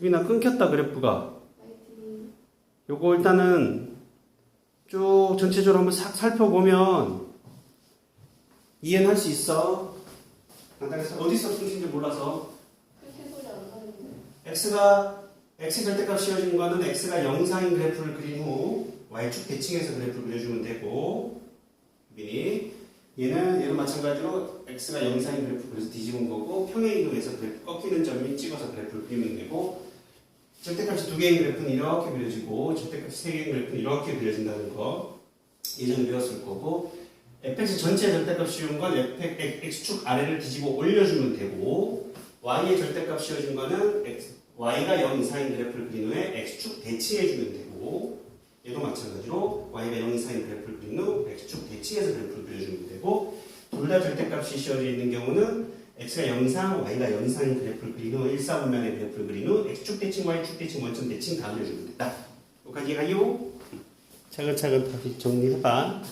휘빈아 끊겼다 그래프가. 요거 일단은 쭉 전체적으로 한번 싹 살펴보면 이해는 할 수 있어. 간단해서 어디서 끊긴지 몰라서 x가 x 절대값 씌워진 거는 x가 영상인 그래프를 그린 후 y축 대칭해서 그래프를 그려주면 되고 휘빈이 얘는 얘도 마찬가지로 x가 영상인 그래프 그래서 뒤집은 거고 평행 이동해서 그래프 꺾이는 점이 찍어서 그래프를 그리면 되고 절대값이 두 개인 그래프는 이렇게 그려지고 절대값이 세 개인 그래프는 이렇게 그려진다는 거 예전에 배웠을 거고 fx 전체 절대값 씌운 건 fx x축 아래를 뒤집어 올려주면 되고 y의 절대값 씌워진 거는 x, y가 0 이상인 그래프를 그린 후에 x축 대칭해주면 되고 얘도 마찬가지로 y가 0 이상인 그래프를 그린 후 x축 대칭해서 그래프를 그려주면 되고 둘 다 절대값이 씌워져 있는 경우는 x가 0 이상, y가 0 이상인 그래프를 그린 후 1, 4 분면의 그래프를 그린 후 x축 대칭, y축 대칭, 원점 대칭 다 그려주면 된다. 여기까지 가요. 차근차근 다시 정리해봐.